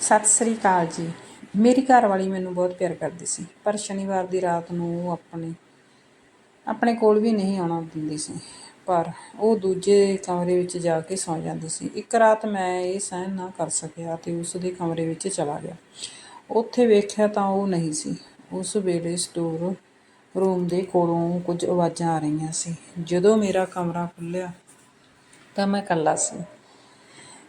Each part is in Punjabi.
ਸਤਿ ਸ੍ਰੀ ਅਕਾਲ ਜੀ। ਮੇਰੀ ਘਰ ਵਾਲੀ ਮੈਨੂੰ ਬਹੁਤ ਪਿਆਰ ਕਰਦੀ ਸੀ, ਪਰ ਸ਼ਨੀਵਾਰ ਦੀ ਰਾਤ ਨੂੰ ਉਹ ਆਪਣੇ ਆਪਣੇ ਕੋਲ ਵੀ ਨਹੀਂ ਆਉਣਾ ਦਿੰਦੀ ਸੀ, ਪਰ ਉਹ ਦੂਜੇ ਕਮਰੇ ਵਿੱਚ ਜਾ ਕੇ ਸੌਂ ਜਾਂਦੀ ਸੀ। ਇੱਕ ਰਾਤ ਮੈਂ ਇਹ ਸਹਿਣ ਨਾ ਕਰ ਸਕਿਆ ਤੇ ਉਸ ਦੇ ਕਮਰੇ ਵਿੱਚ ਚਲਾ ਗਿਆ। ਉੱਥੇ ਵੇਖਿਆ ਤਾਂ ਉਹ ਨਹੀਂ ਸੀ। ਉਸ ਵੇਲੇ ਸਟੋਰ ਰੂਮ ਦੇ ਕੋਲੋਂ ਕੁਝ ਆਵਾਜ਼ਾਂ ਆ ਰਹੀਆਂ ਸੀ। ਜਦੋਂ ਮੇਰਾ ਕਮਰਾ ਖੁੱਲ੍ਹਿਆ ਤਾਂ ਮੈਂ ਇਕੱਲਾ ਸੀ।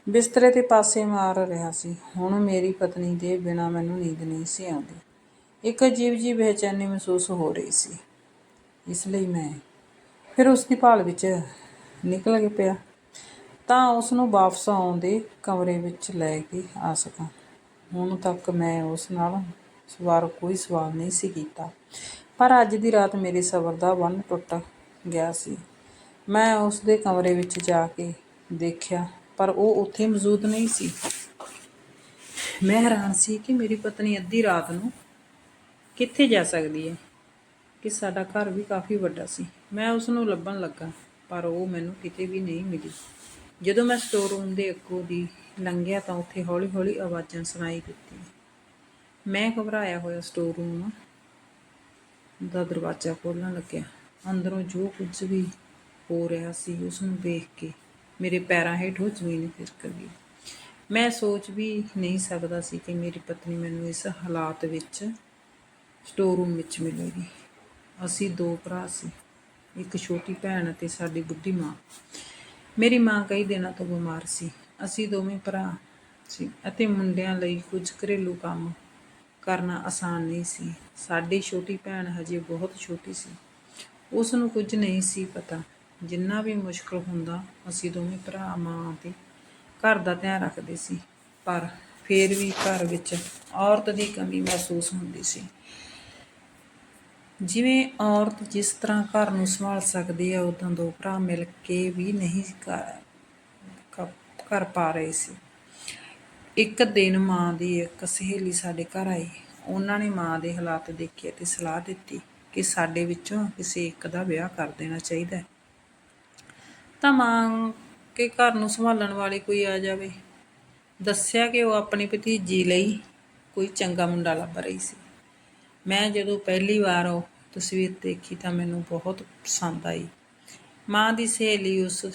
ਬਿਸਤਰੇ ਤੇ ਪਾਸੇ ਮਾਰ ਰਿਹਾ ਸੀ। ਹੁਣ ਮੇਰੀ ਪਤਨੀ ਦੇ ਬਿਨਾਂ ਮੈਨੂੰ ਨੀਂਦ ਨਹੀਂ ਸੀ ਆਉਂਦੀ। ਇੱਕ ਅਜੀਬ ਜਿਹੀ ਬੇਚੈਨੀ ਮਹਿਸੂਸ ਹੋ ਰਹੀ ਸੀ। ਇਸ ਲਈ ਮੈਂ ਫਿਰ ਉਸ ਦੀ ਭਾਲ ਵਿੱਚ ਨਿਕਲ ਪਿਆ। ਤਾਂ ਉਸਨੂੰ ਵਾਪਸ ਆਉਂਦੇ ਕਮਰੇ ਵਿੱਚ ਲੈ ਕੇ ਆ ਸਕਾਂ। ਹੁਣ ਤੱਕ ਮੈਂ ਉਸ ਨਾਲ ਵਾਰ ਕੋਈ ਸਵਾਲ ਨਹੀਂ ਸੀ ਕੀਤਾ। ਪਰ ਅੱਜ ਦੀ ਰਾਤ ਮੇਰੇ ਸਬਰ ਦਾ ਬੰਨ ਟੁੱਟ ਗਿਆ ਸੀ। ਮੈਂ ਉਸਦੇ ਕਮਰੇ ਵਿੱਚ ਜਾ ਕੇ ਦੇਖਿਆ ਪਰ ਉਹ ਉੱਥੇ ਮੌਜੂਦ ਨਹੀਂ ਸੀ। ਮੈਂ ਹੈਰਾਨ ਸੀ ਕਿ ਮੇਰੀ ਪਤਨੀ ਅੱਧੀ ਰਾਤ ਨੂੰ ਕਿੱਥੇ ਜਾ ਸਕਦੀ ਹੈ, ਕਿ ਸਾਡਾ ਘਰ ਵੀ ਕਾਫੀ ਵੱਡਾ ਸੀ। ਮੈਂ ਉਸ ਨੂੰ ਲੱਭਣ ਲੱਗਾ, ਪਰ ਉਹ ਮੈਨੂੰ ਕਿਤੇ ਵੀ ਨਹੀਂ ਮਿਲੀ। ਜਦੋਂ ਮੈਂ ਸਟੋਰ ਰੂਮ ਦੇ ਅੱਗੋਂ ਦੀ ਲੰਘਿਆ ਤਾਂ ਉੱਥੇ ਹੌਲੀ-ਹੌਲੀ ਆਵਾਜ਼ਾਂ ਸੁਣਾਈ ਦਿੱਤੀਆਂ। ਮੈਂ ਘਬਰਾਇਆ ਹੋਇਆ ਸਟੋਰ ਰੂਮ ਦਾ ਦਰਵਾਜ਼ਾ ਖੋਲ੍ਹਣ ਲੱਗਿਆ। ਅੰਦਰੋਂ ਜੋ ਕੁਝ ਵੀ ਹੋ ਰਿਹਾ ਸੀ ਉਸ ਨੂੰ ਦੇਖ ਕੇ ਮੇਰੇ ਪੈਰਾਂ ਹੇਠੋਂ ਜ਼ਮੀਨ ਖਿਸਕ ਗਈ। ਮੈਂ ਸੋਚ ਵੀ ਨਹੀਂ ਸਕਦਾ ਸੀ ਕਿ ਮੇਰੀ ਪਤਨੀ ਮੈਨੂੰ ਇਸ ਹਾਲਾਤ ਵਿੱਚ ਸਟੋਰ ਰੂਮ ਵਿੱਚ ਮਿਲੇਗੀ। ਅਸੀਂ ਦੋ ਭਰਾ ਸੀ, ਇੱਕ ਛੋਟੀ ਭੈਣ ਅਤੇ ਸਾਡੀ ਬੁੱਢੀ ਮਾਂ। ਮੇਰੀ ਮਾਂ ਕਈ ਦਿਨਾਂ ਤੋਂ ਬਿਮਾਰ ਸੀ। ਅਸੀਂ ਦੋਵੇਂ ਭਰਾ ਸੀ ਅਤੇ ਮੁੰਡਿਆਂ ਲਈ ਕੁਝ ਘਰੇਲੂ ਕੰਮ ਕਰਨਾ ਆਸਾਨ ਨਹੀਂ ਸੀ। ਸਾਡੀ ਛੋਟੀ ਭੈਣ ਹਜੇ ਬਹੁਤ ਛੋਟੀ ਸੀ। ਉਸ ਨੂੰ ਕੁਝ ਨਹੀਂ ਸੀ ਪਤਾ। ਜਿੰਨਾ ਵੀ ਮੁਸ਼ਕਲ ਹੁੰਦਾ, ਅਸੀਂ ਦੋਵੇਂ ਭਰਾ ਮਾਂ ਤੇ ਘਰ ਦਾ ਧਿਆਨ ਰੱਖਦੇ ਸੀ। ਪਰ ਫੇਰ ਵੀ ਘਰ ਵਿੱਚ ਔਰਤ ਦੀ ਕਮੀ ਮਹਿਸੂਸ ਹੁੰਦੀ ਸੀ। ਜਿਵੇਂ ਔਰਤ ਜਿਸ ਤਰ੍ਹਾਂ ਘਰ ਨੂੰ ਸੰਭਾਲ ਸਕਦੀ ਹੈ, ਉਦੋਂ ਦੋ ਭਰਾ ਮਿਲ ਕੇ ਵੀ ਨਹੀਂ ਕਰ ਕਰ ਪਾ ਰਹੇ ਸੀ। ਇੱਕ ਦਿਨ ਮਾਂ ਦੀ ਇੱਕ ਸਹੇਲੀ ਸਾਡੇ ਘਰ ਆਈ। ਉਹਨਾਂ ਨੇ ਮਾਂ ਦੇ ਹਾਲਾਤ ਦੇਖੇ ਤੇ ਸਲਾਹ ਦਿੱਤੀ ਕਿ ਸਾਡੇ ਵਿੱਚੋਂ ਕਿਸੇ ਇੱਕ ਦਾ ਵਿਆਹ ਕਰ ਦੇਣਾ ਚਾਹੀਦਾ ਹੈ। ਤਾਂ ਮਾਂ ਕੇ ਘਰ ਨੂੰ ਸੰਭਾਲਣ ਵਾਲੀ ਕੋਈ ਆ ਜਾਵੇ। ਦੱਸਿਆ ਕਿ ਉਹ ਆਪਣੀ ਭਤੀਜੀ ਲਈ ਕੋਈ ਚੰਗਾ ਮੁੰਡਾ ਲੱਭ ਰਹੀ ਸੀ। ਮੈਂ ਜਦੋਂ ਪਹਿਲੀ ਵਾਰ ਉਹ ਤਸਵੀਰ ਦੇਖੀ ਤਾਂ ਮੈਨੂੰ ਬਹੁਤ ਪਸੰਦ ਆਈ। ਮਾਂ ਦੀ ਸਹੇਲੀ ਉਸ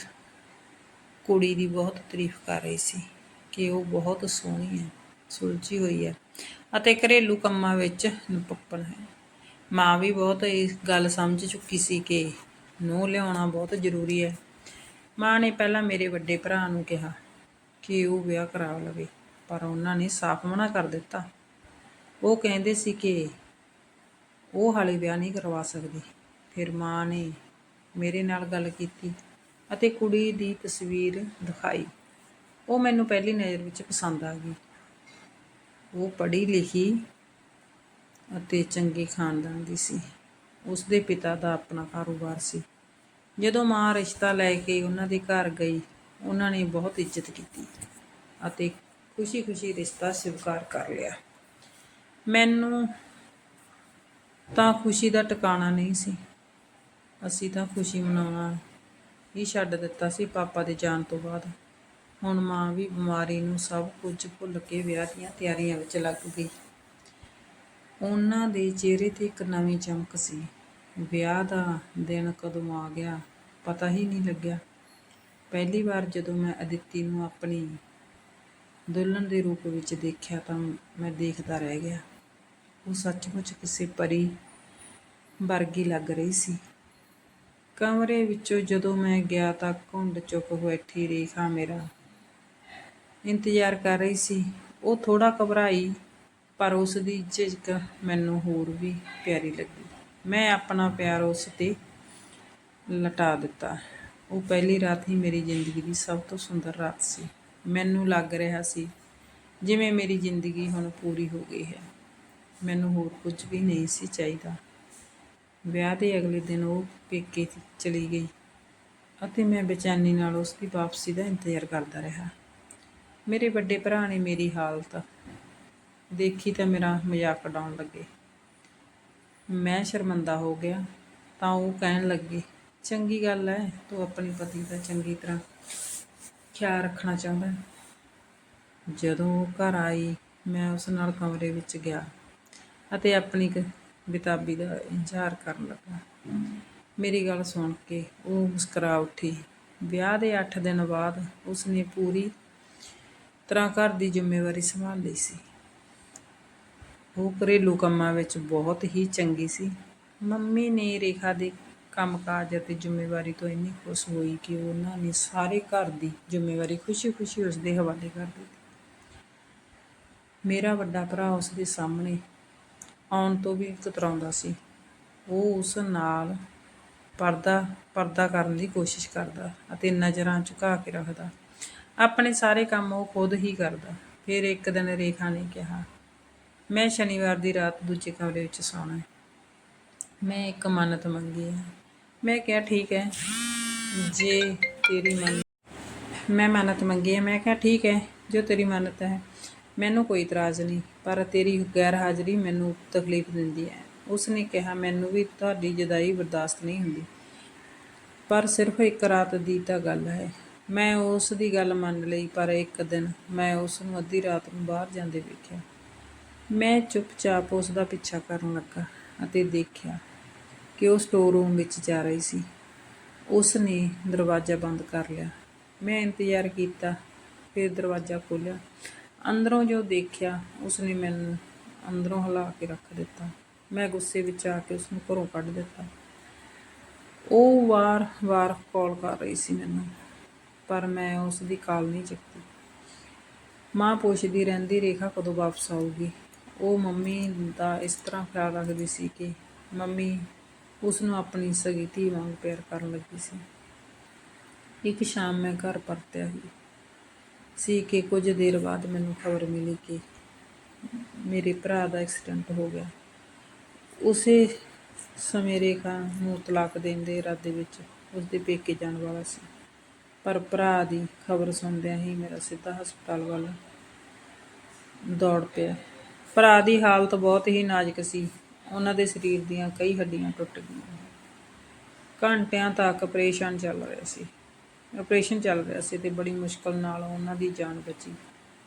ਕੁੜੀ ਦੀ ਬਹੁਤ ਤਾਰੀਫ ਕਰ ਰਹੀ ਸੀ ਕਿ ਉਹ ਬਹੁਤ ਸੋਹਣੀ ਹੈ, ਸੁਲਝੀ ਹੋਈ ਹੈ ਅਤੇ ਘਰੇਲੂ ਕੰਮਾਂ ਵਿੱਚ ਨਿਪੁੰਨ ਹੈ। ਮਾਂ ਵੀ ਬਹੁਤ ਇਸ ਗੱਲ ਸਮਝ ਚੁੱਕੀ ਸੀ ਕਿ ਨੂੰਹ ਲਿਆਉਣਾ ਬਹੁਤ ਜ਼ਰੂਰੀ ਹੈ। ਮਾਂ ਨੇ ਪਹਿਲਾਂ ਮੇਰੇ ਵੱਡੇ ਭਰਾ ਨੂੰ ਕਿਹਾ ਕਿ ਉਹ ਵਿਆਹ ਕਰਾ ਲਵੇ, ਪਰ ਉਹਨਾਂ ਨੇ ਸਾਫ਼ ਮਨਾ ਕਰ ਦਿੱਤਾ। ਉਹ ਕਹਿੰਦੇ ਸੀ ਕਿ ਉਹ ਹਾਲੇ ਵਿਆਹ ਨਹੀਂ ਕਰਵਾ ਸਕਦੀ। ਫਿਰ ਮਾਂ ਨੇ ਮੇਰੇ ਨਾਲ ਗੱਲ ਕੀਤੀ ਅਤੇ ਕੁੜੀ ਦੀ ਤਸਵੀਰ ਦਿਖਾਈ। ਉਹ ਮੈਨੂੰ ਪਹਿਲੀ ਨਜ਼ਰ ਵਿੱਚ ਪਸੰਦ ਆ ਗਈ। ਉਹ ਪੜ੍ਹੀ ਲਿਖੀ ਅਤੇ ਚੰਗੇ ਖਾਨਦਾਨ ਦੀ ਸੀ। ਉਸ ਦੇ ਪਿਤਾ ਦਾ ਆਪਣਾ ਕਾਰੋਬਾਰ ਸੀ। ਜਦੋਂ ਮਾਂ ਰਿਸ਼ਤਾ ਲੈ ਕੇ ਉਹਨਾਂ ਦੇ ਘਰ ਗਈ, ਉਹਨਾਂ ਨੇ ਬਹੁਤ ਇੱਜ਼ਤ ਕੀਤੀ ਅਤੇ ਖੁਸ਼ੀ-ਖੁਸ਼ੀ ਰਿਸ਼ਤਾ ਸਵੀਕਾਰ ਕਰ ਲਿਆ। ਮੈਨੂੰ ਤਾਂ ਖੁਸ਼ੀ ਦਾ ਟਿਕਾਣਾ ਨਹੀਂ ਸੀ। ਅਸੀਂ ਤਾਂ ਖੁਸ਼ੀ ਮਨਾਉਣਾ ਹੀ ਛੱਡ ਦਿੱਤਾ ਸੀ ਪਾਪਾ ਦੇ ਜਾਣ ਤੋਂ ਬਾਅਦ। ਹੁਣ ਮਾਂ ਵੀ ਬਿਮਾਰੀ ਨੂੰ ਸਭ ਕੁਝ ਭੁੱਲ ਕੇ ਵਿਆਹ ਦੀਆਂ ਤਿਆਰੀਆਂ ਵਿੱਚ ਲੱਗ ਗਈ। ਉਹਨਾਂ ਦੇ ਚਿਹਰੇ ਤੇ ਇੱਕ ਨਵੀਂ ਚਮਕ ਸੀ। ਵਿਆਹ ਦਾ ਦਿਨ ਕਦੋਂ ਆ ਗਿਆ, ਪਤਾ ਹੀ ਨਹੀਂ ਲੱਗਿਆ। ਪਹਿਲੀ ਵਾਰ ਜਦੋਂ ਮੈਂ ਅਦਿੱਤੀ ਨੂੰ ਆਪਣੀ ਦੁਲਹਨ ਦੇ ਰੂਪ ਵਿੱਚ ਦੇਖਿਆ ਤਾਂ ਮੈਂ ਦੇਖਦਾ ਰਹਿ ਗਿਆ। ਉਹ ਸੱਚਮੁੱਚ ਕਿਸੇ ਪਰੀ ਵਰਗੀ ਲੱਗ ਰਹੀ ਸੀ। ਕਮਰੇ ਵਿੱਚੋਂ ਜਦੋਂ ਮੈਂ ਗਿਆ ਤਾਂ ਘੁੰਡ ਚੁੱਕ ਬੈਠੀ ਰੇਖਾ ਮੇਰਾ ਇੰਤਜ਼ਾਰ ਕਰ ਰਹੀ ਸੀ। ਉਹ ਥੋੜਾ ਘਬਰਾਈ, ਪਰ ਉਸ ਦੀ ਝਿਜਕ ਮੈਨੂੰ ਹੋਰ ਵੀ ਪਿਆਰੀ ਲੱਗੀ। ਮੈਂ ਆਪਣਾ ਪਿਆਰ ਉਸ ਤੇ ਲਟਾ ਦਿੱਤਾ। ਉਹ ਪਹਿਲੀ ਰਾਤ ਹੀ ਮੇਰੀ ਜ਼ਿੰਦਗੀ ਦੀ ਸਭ ਤੋਂ ਸੁੰਦਰ ਰਾਤ ਸੀ। ਮੈਨੂੰ ਲੱਗ ਰਿਹਾ ਸੀ ਜਿਵੇਂ ਮੇਰੀ ਜ਼ਿੰਦਗੀ ਹੁਣ ਪੂਰੀ ਹੋ ਗਈ ਹੈ। ਮੈਨੂੰ ਹੋਰ ਕੁਝ ਵੀ ਨਹੀਂ ਸੀ ਚਾਹੀਦਾ। ਵਿਆਹ ਦੇ ਅਗਲੇ ਦਿਨ ਉਹ ਪੇਕੇ ਚਲੀ ਗਈ ਅਤੇ ਮੈਂ ਬੇਚੈਨੀ ਨਾਲ ਉਸ ਦੀ ਵਾਪਸੀ ਦਾ ਇੰਤਜ਼ਾਰ ਕਰਦਾ ਰਿਹਾ। ਮੇਰੇ ਵੱਡੇ ਭਰਾ ਨੇ ਮੇਰੀ ਹਾਲਤ ਦੇਖੀ ਤਾਂ ਮੇਰਾ ਮਜ਼ਾਕ ਉਡਾਉਣ ਲੱਗੇ। ਮੈਂ ਸ਼ਰਮੰਦਾ ਹੋ ਗਿਆ, ਤਾਂ ਉਹ ਕਹਿਣ ਲੱਗੀ, ਚੰਗੀ ਗੱਲ ਹੈ ਤੂੰ ਆਪਣੀ ਪਤੀ ਦਾ ਚੰਗੀ ਤਰ੍ਹਾਂ ਖਿਆਲ ਰੱਖਣਾ ਚਾਹੁੰਦਾ ਜਦੋਂ ਉਹ ਘਰ ਆਈ, ਮੈਂ ਉਸ ਨਾਲ ਕਮਰੇ ਵਿੱਚ ਗਿਆ ਅਤੇ ਆਪਣੀ ਬਿਤਾਬੀ ਦਾ ਇੰਤਜ਼ਾਰ ਕਰਨ ਲੱਗਾ। ਮੇਰੀ ਗੱਲ ਸੁਣ ਕੇ ਉਹ ਮੁਸਕਰਾ ਉੱਠੀ। ਵਿਆਹ ਦੇ 8 ਦਿਨ ਬਾਅਦ ਉਸਨੇ ਪੂਰੀ ਤਰ੍ਹਾਂ ਘਰ ਦੀ ਜ਼ਿੰਮੇਵਾਰੀ ਸੰਭਾਲ ਲਈ ਸੀ। ਉਹ ਘਰੇਲੂ ਕੰਮਾਂ ਵਿੱਚ ਬਹੁਤ ਹੀ ਚੰਗੀ ਸੀ। ਮੰਮੀ ਨੇ ਰੇਖਾ ਦੇ ਕੰਮਕਾਜ ਅਤੇ ਜ਼ਿੰਮੇਵਾਰੀ ਤੋਂ ਇੰਨੀ ਖੁਸ਼ ਹੋਈ ਕਿ ਉਹਨਾਂ ਨੇ ਸਾਰੇ ਘਰ ਦੀ ਜ਼ਿੰਮੇਵਾਰੀ ਖੁਸ਼ੀ-ਖੁਸ਼ੀ ਉਸ ਦੇ ਹਵਾਲੇ ਕਰ ਦਿੱਤੀ। ਮੇਰਾ ਵੱਡਾ ਭਰਾ ਉਸ ਦੇ ਸਾਹਮਣੇ ਆਉਣ ਤੋਂ ਵੀ ਕਤਰਾਉਂਦਾ ਸੀ। ਉਹ ਉਸ ਨਾਲ ਪਰਦਾ ਪਰਦਾ ਕਰਨ ਦੀ ਕੋਸ਼ਿਸ਼ ਕਰਦਾ ਅਤੇ ਨਜ਼ਰਾਂ ਝੁਕਾ ਕੇ ਰੱਖਦਾ। ਆਪਣੇ ਸਾਰੇ ਕੰਮ ਉਹ ਖੁਦ ਹੀ ਕਰਦਾ। ਫਿਰ ਇੱਕ ਦਿਨ ਰੇਖਾ ਨੇ ਕਿਹਾ ਮੈਂ ਸ਼ਨੀਵਾਰ ਦੀ ਰਾਤ ਦੂਜੇ ਕਮਰੇ ਵਿੱਚ ਸੌਣਾ ਮੈਂ ਇੱਕ ਮੰਨਤ ਮੰਗੀ ਹੈ। ਮੈਂ ਕਿਹਾ, ਠੀਕ ਹੈ, ਜੇ ਤੇਰੀ ਮੰਨ ਮੈਂ ਮੰਨਤ ਮੰਗੀ ਹੈ। ਮੈਂ ਕਿਹਾ, ਠੀਕ ਹੈ, ਜੋ ਤੇਰੀ ਮੰਨਤ ਹੈ, ਮੈਨੂੰ ਕੋਈ ਇਤਰਾਜ਼ ਨਹੀਂ, ਪਰ ਤੇਰੀ ਗੈਰ ਹਾਜ਼ਰੀ ਮੈਨੂੰ ਤਕਲੀਫ ਦਿੰਦੀ ਹੈ। ਉਸਨੇ ਕਿਹਾ, ਮੈਨੂੰ ਵੀ ਤੁਹਾਡੀ ਜਦਾਈ ਬਰਦਾਸ਼ਤ ਨਹੀਂ ਹੁੰਦੀ, ਪਰ ਸਿਰਫ ਇੱਕ ਰਾਤ ਦੀ ਤਾਂ ਗੱਲ ਹੈ। ਮੈਂ ਉਸ ਦੀ ਗੱਲ ਮੰਨ ਲਈ, ਪਰ ਇੱਕ ਦਿਨ ਮੈਂ ਉਸ ਨੂੰ ਅੱਧੀ ਰਾਤ ਨੂੰ ਬਾਹਰ ਜਾਂਦੇ ਵੇਖਿਆ। ਮੈਂ ਚੁੱਪਚਾਪ ਉਸ ਦਾ ਪਿੱਛਾ ਕਰਨ ਲੱਗਾ ਅਤੇ ਦੇਖਿਆ ਕਿ ਉਹ ਸਟੋਰ ਰੂਮ ਵਿੱਚ ਜਾ ਰਹੀ ਸੀ। ਉਸ ਨੇ ਦਰਵਾਜ਼ਾ ਬੰਦ ਕਰ ਲਿਆ। ਮੈਂ ਇੰਤਜ਼ਾਰ ਕੀਤਾ, ਫਿਰ ਦਰਵਾਜ਼ਾ ਖੋਲ੍ਹਿਆ। ਅੰਦਰੋਂ ਜੋ ਦੇਖਿਆ ਉਸ ਨੇ ਮੈਨੂੰ ਅੰਦਰੋਂ ਹਿਲਾ ਕੇ ਰੱਖ ਦਿੱਤਾ। ਮੈਂ ਗੁੱਸੇ ਵਿੱਚ ਆ ਕੇ ਉਸ ਨੂੰ ਘਰੋਂ ਕੱਢ ਦਿੱਤਾ। ਉਹ ਵਾਰ-ਵਾਰ ਕਾਲ ਕਰ ਰਹੀ ਸੀ ਮੈਨੂੰ, ਪਰ ਮੈਂ ਉਸ ਦੀ ਕਾਲ ਨਹੀਂ ਚੱਕੀ ਮਾਂ ਪੁੱਛਦੀ ਰਹਿੰਦੀ, ਰੇਖਾ ਕਦੋਂ ਵਾਪਸ ਆਊਗੀ? ਉਹ ਮੰਮੀ ਦਾ ਇਸ ਤਰ੍ਹਾਂ ਖਿਆਲ ਰੱਖਦੀ ਸੀ ਕਿ ਮੰਮੀ ਉਸ ਨੂੰ ਆਪਣੀ ਸਗੀ ਧੀ ਵਾਂਗ ਪਿਆਰ ਕਰਨ ਲੱਗੀ ਸੀ। ਇੱਕ ਸ਼ਾਮ ਮੈਂ ਘਰ ਪਰਤਿਆ ਸੀ। ਕਿ ਕੁਝ ਦੇਰ ਬਾਅਦ ਮੈਨੂੰ ਖਬਰ ਮਿਲੀ ਕਿ ਮੇਰੇ ਭਰਾ ਦਾ ਐਕਸੀਡੈਂਟ ਹੋ ਗਿਆ। ਉਸੇ ਸਮੇਂ ਰੇਖਾ ਨੂੰ ਤਲਾਕ ਦੇਣ ਦੇ ਇਰਾਦੇ ਵਿੱਚ ਉਸ ਦੇ ਪੇਕੇ ਜਾਣ ਵਾਲਾ ਸੀ। ਪਰ ਭਰਾ ਦੀ ਖਬਰ ਸੁਣਦਿਆਂ ਹੀ ਮੇਰਾ ਸਿੱਧਾ ਹਸਪਤਾਲ ਵੱਲ ਦੌੜ ਪਿਆ। ਭਰਾ ਦੀ ਹਾਲਤ ਬਹੁਤ ਹੀ ਨਾਜ਼ੁਕ ਸੀ। ਉਹਨਾਂ ਦੇ ਸਰੀਰ ਦੀਆਂ ਕਈ ਹੱਡੀਆਂ ਟੁੱਟ ਗਈਆਂ। ਘੰਟਿਆਂ ਤੱਕ ਆਪਰੇਸ਼ਨ ਚੱਲ ਰਿਹਾ ਸੀ। ਆਪਰੇਸ਼ਨ ਚੱਲ ਰਿਹਾ ਸੀ ਤੇ ਬੜੀ ਮੁਸ਼ਕਲ ਨਾਲ ਉਹਨਾਂ ਦੀ ਜਾਨ ਬਚੀ।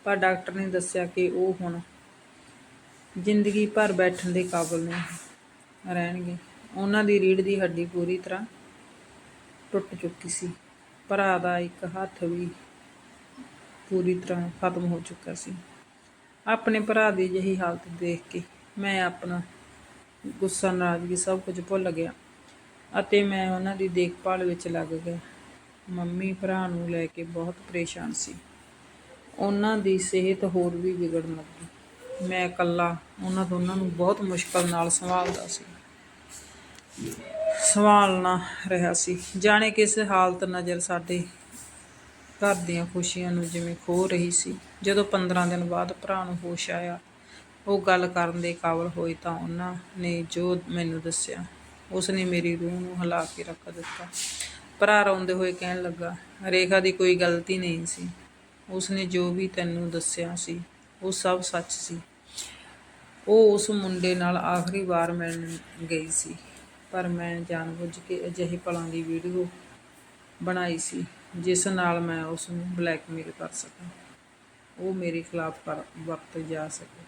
ਪਰ ਡਾਕਟਰ ਨੇ ਦੱਸਿਆ ਕਿ ਉਹ ਹੁਣ ਜ਼ਿੰਦਗੀ ਭਰ ਬੈਠਣ ਦੇ ਕਾਬਲ ਨਹੀਂ ਰਹਿਣਗੇ। ਉਹਨਾਂ ਦੀ ਰੀੜ੍ਹ ਦੀ ਹੱਡੀ ਪੂਰੀ ਤਰ੍ਹਾਂ ਟੁੱਟ ਚੁੱਕੀ ਸੀ। ਭਰਾ ਦਾ ਇੱਕ ਹੱਥ ਵੀ ਪੂਰੀ ਤਰ੍ਹਾਂ ਖਤਮ ਹੋ ਚੁੱਕਾ ਸੀ। ਆਪਣੇ ਭਰਾ ਦੀ ਜਿਹੀ ਹਾਲਤ ਦੇਖ ਕੇ ਮੈਂ ਆਪਣਾ ਗੁੱਸਾ, ਨਾਰਾਜ਼ਗੀ ਸਭ ਕੁਝ ਭੁੱਲ ਗਿਆ ਅਤੇ ਮੈਂ ਉਹਨਾਂ ਦੀ ਦੇਖਭਾਲ ਵਿੱਚ ਲੱਗ ਗਿਆ। ਮੰਮੀ ਭਰਾ ਨੂੰ ਲੈ ਕੇ ਬਹੁਤ ਪਰੇਸ਼ਾਨ ਸੀ। ਉਹਨਾਂ ਦੀ ਸਿਹਤ ਹੋਰ ਵੀ ਵਿਗੜਨ ਲੱਗੀ। ਮੈਂ ਇਕੱਲਾ ਉਹਨਾਂ ਦੋਨਾਂ ਨੂੰ ਬਹੁਤ ਮੁਸ਼ਕਲ ਨਾਲ ਸੰਭਾਲਦਾ ਸੀ। ਸੰਭਾਲਣਾ ਰਿਹਾ ਸੀ। ਜਾਣੇ ਕਿਸ ਹਾਲਤ ਨਜ਼ਰ ਸਾਡੇ ਘਰ ਦੀਆਂ ਖੁਸ਼ੀਆਂ ਨੂੰ ਜਿਵੇਂ ਖੋ ਰਹੀ ਸੀ, ਜਦੋਂ 15 ਦਿਨ ਬਾਅਦ ਭਰਾ ਨੂੰ ਹੋਸ਼ ਆਇਆ। ਉਹ ਗੱਲ ਕਰਨ ਦੇ ਕਾਬਲ ਹੋਏ ਤਾਂ ਉਹਨਾਂ ਨੇ ਜੋ ਮੈਨੂੰ ਦੱਸਿਆ ਉਸ ਨੇ ਮੇਰੀ ਰੂਹ ਨੂੰ ਹਿਲਾ ਕੇ ਰੱਖ ਦਿੱਤਾ। ਭਰਾ ਰੋਂਦੇ ਹੋਏ ਕਹਿਣ ਲੱਗਾ, ਰੇਖਾ ਦੀ ਕੋਈ ਗਲਤੀ ਨਹੀਂ ਸੀ। ਉਸ ਨੇ ਜੋ ਵੀ ਤੈਨੂੰ ਦੱਸਿਆ ਸੀ, ਉਹ ਸਭ ਸੱਚ ਸੀ। ਉਹ ਉਸ ਮੁੰਡੇ ਨਾਲ ਆਖਰੀ ਵਾਰ ਮਿਲਣ ਗਈ ਸੀ, ਪਰ ਮੈਂ ਜਾਣਬੁੱਝ ਕੇ ਅਜਿਹੇ ਪਲਾਂ ਦੀ ਵੀਡੀਓ ਬਣਾਈ ਸੀ। ਜਿਸ ਨਾਲ ਮੈਂ ਉਸ ਨੂੰ ਬਲੈਕਮੇਲ ਕਰ ਸਕਾਂ। ਉਹ ਮੇਰੇ ਖਿਲਾਫ ਕਰ ਵਰਤ ਜਾ ਸਕੇ।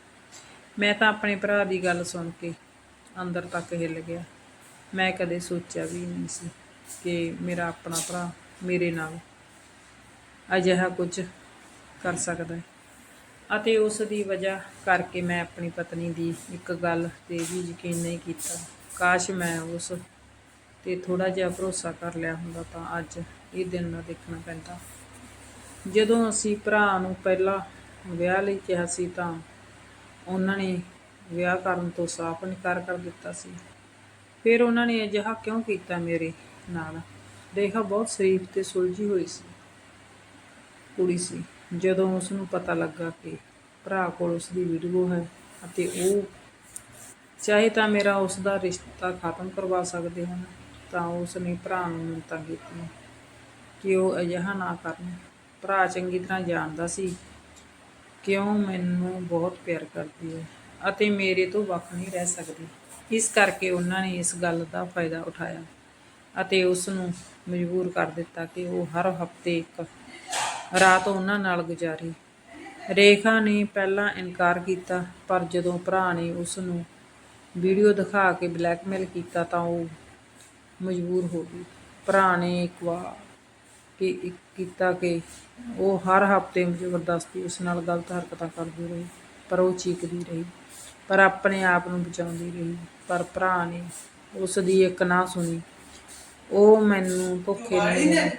ਮੈਂ ਤਾਂ ਆਪਣੇ ਭਰਾ ਦੀ ਗੱਲ ਸੁਣ ਕੇ ਅੰਦਰ ਤੱਕ ਹਿੱਲ ਗਿਆ। ਮੈਂ ਕਦੇ ਸੋਚਿਆ ਵੀ ਨਹੀਂ ਸੀ ਕਿ ਮੇਰਾ ਆਪਣਾ ਭਰਾ ਮੇਰੇ ਨਾਲ ਅਜਿਹਾ ਕੁਝ ਕਰ ਸਕਦਾ ਹੈ। ਅਤੇ ਉਸ ਦੀ ਵਜ੍ਹਾ ਕਰਕੇ ਮੈਂ ਆਪਣੀ ਪਤਨੀ ਦੀ ਇੱਕ ਗੱਲ ਤੇ ਵੀ ਯਕੀਨ ਨਹੀਂ ਕੀਤਾ। ਕਾਸ਼ ਮੈਂ ਉਸ ਤੇ ਥੋੜਾ ਜਿਹਾ ਭਰੋਸਾ ਕਰ ਲਿਆ ਹੁੰਦਾ ਤਾਂ ਅੱਜ ਇਹ ਦਿਨ ਨਾ ਦੇਖਣਾ ਪੈਂਦਾ। ਜਦੋਂ ਅਸੀਂ ਭਰਾ ਨੂੰ ਪਹਿਲਾਂ ਵਿਆਹ ਲਈ ਕਿਹਾ ਸੀ ਤਾਂ ਉਹਨਾਂ ਨੇ ਵਿਆਹ ਕਰਨ ਤੋਂ ਸਾਫ਼ ਇਨਕਾਰ ਕਰ ਦਿੱਤਾ ਸੀ। ਫਿਰ ਉਹਨਾਂ ਨੇ ਅਜਿਹਾ ਕਿਉਂ ਕੀਤਾ ਮੇਰੇ ਨਾਲ? ਰੇਖਾ ਬਹੁਤ ਸ਼ਰੀਫ ਤੇ ਸੁਲਝੀ ਹੋਈ ਸੀ। ਕੁੜੀ ਸੀ। ਜਦੋਂ ਉਸ ਨੂੰ ਪਤਾ ਲੱਗਾ ਕਿ ਭਰਾ ਕੋਲ ਉਸ ਦੀ ਵੀਡੀਓ ਹੈ ਅਤੇ ਉਹ ਚਾਹੇ ਤਾਂ ਮੇਰਾ ਉਸ ਦਾ ਰਿਸ਼ਤਾ ਖਤਮ ਕਰਵਾ ਸਕਦੇ ਹਨ, ਤਾਂ ਉਸ ਨੇ ਭਰਾ ਨੂੰ ਮਿੰਨਤਾਂ ਕੀਤੀਆਂ। ਕਿ ਉਹ ਅਜਿਹਾ ਨਾ ਕਰਨ। ਭਰਾ ਚੰਗੀ ਤਰ੍ਹਾਂ ਜਾਣਦਾ ਸੀ ਕਿਉਂ ਮੈਨੂੰ ਬਹੁਤ ਪਿਆਰ ਕਰਦੀ ਹੈ ਅਤੇ ਮੇਰੇ ਤੋਂ ਵੱਖ ਨਹੀਂ ਰਹਿ ਸਕਦੀ। ਇਸ ਕਰਕੇ ਉਹਨਾਂ ਨੇ ਇਸ ਗੱਲ ਦਾ ਫਾਇਦਾ ਉਠਾਇਆ ਅਤੇ ਉਸ ਨੂੰ ਮਜਬੂਰ ਕਰ ਦਿੱਤਾ ਕਿ ਉਹ ਹਰ ਹਫ਼ਤੇ ਇੱਕ ਰਾਤ ਉਹਨਾਂ ਨਾਲ ਗੁਜ਼ਾਰੇ। ਰੇਖਾ ਨੇ ਪਹਿਲਾਂ ਇਨਕਾਰ ਕੀਤਾ, ਪਰ ਜਦੋਂ ਭਰਾ ਨੇ ਉਸ ਨੂੰ ਵੀਡੀਓ ਦਿਖਾ ਕੇ ਬਲੈਕਮੇਲ ਕੀਤਾ ਤਾਂ ਉਹ ਮਜਬੂਰ ਹੋ ਗਈ। ਭਰਾ ਨੇ ਇੱਕ ਵਾਰ ਕਿ ਕੀਤਾ ਕਿ ਉਹ ਹਰ ਹਫ਼ਤੇ ਜ਼ਬਰਦਸਤੀ ਉਸ ਨਾਲ ਗਲਤ ਹਰਕਤਾਂ ਕਰਦੀ ਰਹੀ ਪਰ ਉਹ ਚੀਕਦੀ ਰਹੀ ਪਰ ਆਪਣੇ ਆਪ ਨੂੰ ਬਚਾਉਂਦੀ ਰਹੀ ਪਰ ਭਰਾ ਨੇ ਉਸ ਦੀ ਇੱਕ ਨਾ ਸੁਣੀ। ਉਹ ਮੈਨੂੰ ਧੋਖੇ ਨਾਲ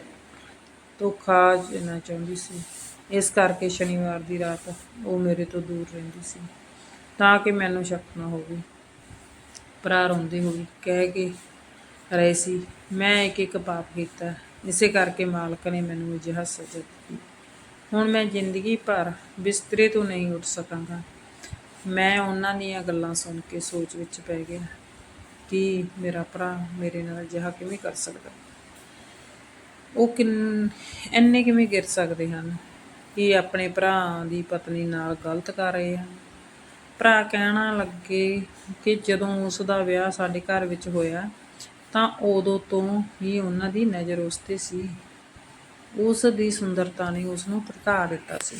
ਧੋਖਾ ਦੇਣਾ ਚਾਹੁੰਦੀ ਸੀ। ਇਸ ਕਰਕੇ ਸ਼ਨੀਵਾਰ ਦੀ ਰਾਤ ਉਹ ਮੇਰੇ ਤੋਂ ਦੂਰ ਰਹਿੰਦੀ ਸੀ ਤਾਂ ਕਿ ਮੈਨੂੰ ਸ਼ੱਕ ਨਾ ਹੋਵੇ। ਭਰਾ ਰੋਂਦੇ ਹੋਏ ਕਹਿ ਕੇ ਰਹੇ ਸੀ ਮੈਂ ਇੱਕ ਇੱਕ ਪਾਪ ਕੀਤਾ ਇਸੇ ਕਰਕੇ ਮਾਲਕ ਨੇ ਮੈਨੂੰ ਅਜਿਹਾ ਸਜ਼ਾ ਦਿੱਤੀ। ਹੁਣ ਮੈਂ ਜ਼ਿੰਦਗੀ ਭਰ ਬਿਸਤਰੇ ਤੋਂ ਨਹੀਂ ਉੱਠ ਸਕਾਂਗਾ। ਮੈਂ ਉਹਨਾਂ ਦੀਆਂ ਗੱਲਾਂ ਸੁਣ ਕੇ ਸੋਚ ਵਿੱਚ ਪੈ ਗਿਆ ਕਿ ਮੇਰਾ ਭਰਾ ਮੇਰੇ ਨਾਲ ਅਜਿਹਾ ਕਿਵੇਂ ਕਰ ਸਕਦਾ? ਉਹ ਕਿੰਨ, ਇੰਨੇ ਕਿਵੇਂ ਗਿਰ ਸਕਦੇ ਹਨ? ਕਿ ਆਪਣੇ ਭਰਾ ਦੀ ਪਤਨੀ ਨਾਲ ਗਲਤ ਕਰ ਰਹੇ ਹਨ? ਭਰਾ ਕਹਿਣਾ ਲੱਗੇ ਕਿ ਜਦੋਂ ਉਸ ਦਾ ਵਿਆਹ ਸਾਡੇ ਘਰ ਵਿੱਚ ਹੋਇਆ ਤਾਂ ਉਦੋਂ ਤੋਂ ਹੀ ਉਹਨਾਂ ਦੀ ਨਜ਼ਰ ਉਸ ਤੇ ਸੀ। ਉਸ ਦੀ ਸੁੰਦਰਤਾ ਨੇ ਉਸ ਨੂੰ ਭੜਕਾ ਦਿੱਤਾ ਸੀ।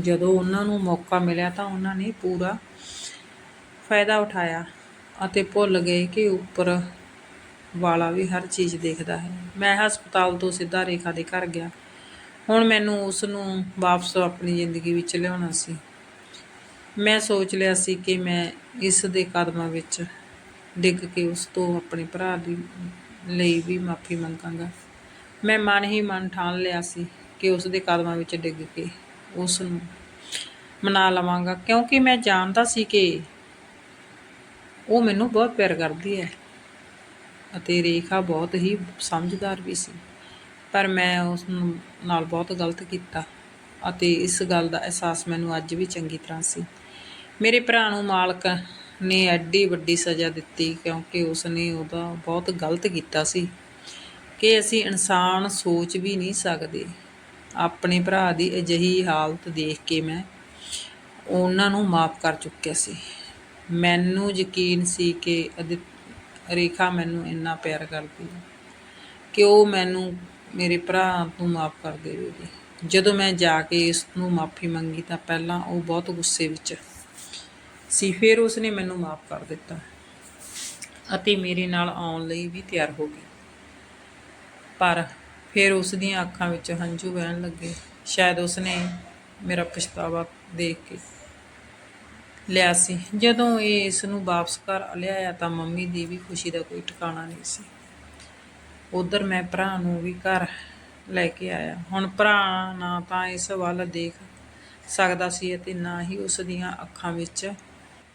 ਜਦੋਂ ਉਹਨਾਂ ਨੂੰ ਮੌਕਾ ਮਿਲਿਆ ਤਾਂ ਉਹਨਾਂ ਨੇ ਪੂਰਾ ਫਾਇਦਾ ਉਠਾਇਆ ਅਤੇ ਭੁੱਲ ਗਏ ਕਿ ਉੱਪਰ ਵਾਲਾ ਵੀ ਹਰ ਚੀਜ਼ ਦੇਖਦਾ ਹੈ। ਮੈਂ ਹਸਪਤਾਲ ਤੋਂ ਸਿੱਧਾ ਰੇਖਾ ਦੇ ਘਰ ਗਿਆ। ਹੁਣ ਮੈਨੂੰ ਉਸ ਨੂੰ ਵਾਪਸ ਆਪਣੀ ਜ਼ਿੰਦਗੀ ਵਿੱਚ ਲਿਆਉਣਾ ਸੀ। ਮੈਂ ਸੋਚ ਲਿਆ ਸੀ ਕਿ ਮੈਂ ਇਸ ਦੇ ਕਦਮਾਂ ਵਿੱਚ ਡਿੱਗ ਕੇ ਉਸ ਤੋਂ ਆਪਣੇ ਭਰਾ ਦੀ ਲਈ ਵੀ ਮਾਫੀ ਮੰਗਾਂਗਾ। ਮੈਂ ਮਨ ਹੀ ਮਨ ਠਾਣ ਲਿਆ ਸੀ ਕਿ ਉਸ ਦੇ ਕਦਮਾਂ ਵਿੱਚ ਡਿੱਗ ਕੇ ਉਸ ਨੂੰ ਮਨਾ ਲਵਾਂਗਾ, ਕਿਉਂਕਿ ਮੈਂ ਜਾਣਦਾ ਸੀ ਕਿ ਉਹ ਮੈਨੂੰ ਬਹੁਤ ਪਿਆਰ ਕਰਦੀ ਹੈ ਅਤੇ ਰੇਖਾ ਬਹੁਤ ਹੀ ਸਮਝਦਾਰ ਵੀ ਸੀ। ਪਰ ਮੈਂ ਉਸ ਨਾਲ ਬਹੁਤ ਗਲਤ ਕੀਤਾ ਅਤੇ ਇਸ ਗੱਲ ਦਾ ਅਹਿਸਾਸ ਮੈਨੂੰ ਅੱਜ ਵੀ ਚੰਗੀ ਤਰ੍ਹਾਂ ਸੀ। ਮੇਰੇ ਭਰਾ ਨੂੰ ਮਾਲਕ ਨੇ ਐਡੀ ਵੱਡੀ ਸਜ਼ਾ ਦਿੱਤੀ ਕਿਉਂਕਿ ਉਸ ਨੇ ਉਹਦਾ ਬਹੁਤ ਗਲਤ ਕੀਤਾ ਸੀ ਕਿ ਅਸੀਂ ਇਨਸਾਨ ਸੋਚ ਵੀ ਨਹੀਂ ਸਕਦੇ। ਆਪਣੇ ਭਰਾ ਦੀ ਅਜਿਹੀ ਹਾਲਤ ਦੇਖ ਕੇ ਮੈਂ ਉਹਨਾਂ ਨੂੰ ਮਾਫ ਕਰ ਚੁੱਕਿਆ ਸੀ। ਮੈਨੂੰ ਯਕੀਨ ਸੀ ਕਿ ਅਦਿ- ਰੇਖਾ ਮੈਨੂੰ ਇੰਨਾ ਪਿਆਰ ਕਰਦੀ ਹੈ ਕਿ ਉਹ ਮੈਨੂੰ ਮੇਰੇ ਭਰਾ ਨੂੰ ਮਾਫ ਕਰ ਦੇਵੇਗੀ। ਜਦੋਂ ਮੈਂ ਜਾ ਕੇ ਇਸ ਨੂੰ ਮਾਫੀ ਮੰਗੀ ਤਾਂ ਪਹਿਲਾਂ ਉਹ ਬਹੁਤ ਗੁੱਸੇ ਵਿੱਚ ਸੀ, ਫਿਰ ਉਸਨੇ ਮੈਨੂੰ ਮਾਫ ਕਰ ਦਿੱਤਾ ਅਤੇ ਮੇਰੇ ਨਾਲ ਆਉਣ ਲਈ ਵੀ ਤਿਆਰ ਹੋ ਗਈ। ਪਰ ਫਿਰ ਉਸ ਦੀਆਂ ਅੱਖਾਂ ਵਿੱਚ ਹੰਝੂ ਵਹਿਣ ਲੱਗੇ। ਸ਼ਾਇਦ ਉਸਨੇ ਮੇਰਾ ਪਛਤਾਵਾ ਦੇਖ ਕੇ ਲਿਆ ਸੀ। ਜਦੋਂ ਇਹ ਇਸ ਨੂੰ ਵਾਪਸ ਘਰ ਲਿਆਇਆ ਤਾਂ ਮੰਮੀ ਦੀ ਵੀ ਖੁਸ਼ੀ ਦਾ ਕੋਈ ਟਿਕਾਣਾ ਨਹੀਂ ਸੀ। ਉਧਰ ਮੈਂ ਭਰਾ ਨੂੰ ਵੀ ਘਰ ਲੈ ਕੇ ਆਇਆ। ਹੁਣ ਭਰਾ ਨਾ ਤਾਂ ਇਸ ਵੱਲ ਦੇਖ ਸਕਦਾ ਸੀ ਅਤੇ ਨਾ ਹੀ ਉਸ ਦੀਆਂ ਅੱਖਾਂ ਵਿੱਚ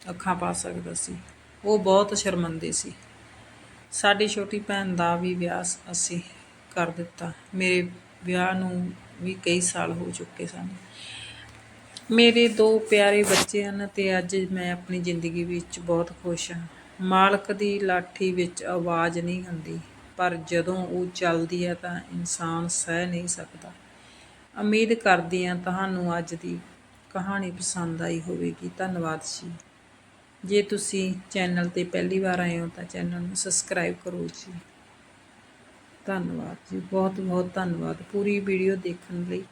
ਅੱਖਾਂ ਪਾ ਸਕਦਾ ਸੀ। ਉਹ ਬਹੁਤ ਸ਼ਰਮਿੰਦੇ ਸੀ। ਸਾਡੀ ਛੋਟੀ ਭੈਣ ਦਾ ਵੀ ਵਿਆਹ ਅਸੀਂ ਕਰ ਦਿੱਤਾ। ਮੇਰੇ ਵਿਆਹ ਨੂੰ ਵੀ ਕਈ ਸਾਲ ਹੋ ਚੁੱਕੇ ਸਨ। ਮੇਰੇ ਦੋ ਪਿਆਰੇ ਬੱਚੇ ਹਨ ਤੇ ਅੱਜ ਮੈਂ ਆਪਣੀ ਜ਼ਿੰਦਗੀ ਵਿੱਚ ਬਹੁਤ ਖੁਸ਼ ਹਾਂ। ਮਾਲਕ ਦੀ ਲਾਠੀ ਵਿੱਚ ਆਵਾਜ਼ ਨਹੀਂ ਹੁੰਦੀ ਪਰ ਜਦੋਂ ਉਹ ਚੱਲਦੀ ਹੈ ਤਾਂ ਇਨਸਾਨ ਸਹਿ ਨਹੀਂ ਸਕਦਾ। ਉਮੀਦ ਕਰਦੀ ਹਾਂ ਤੁਹਾਨੂੰ ਅੱਜ ਦੀ ਕਹਾਣੀ ਪਸੰਦ ਆਈ ਹੋਵੇਗੀ। ਧੰਨਵਾਦ ਜੀ। ਜੇ ਤੁਸੀਂ ਚੈਨਲ ਤੇ ਪਹਿਲੀ ਵਾਰ ਆਏ ਹੋ ਤਾਂ ਚੈਨਲ ਨੂੰ ਸਬਸਕ੍ਰਾਈਬ ਕਰੋ ਜੀ। ਧੰਨਵਾਦ ਜੀ ਬਹੁਤ ਬਹੁਤ ਧੰਨਵਾਦ ਪੂਰੀ ਵੀਡੀਓ ਦੇਖਣ ਲਈ।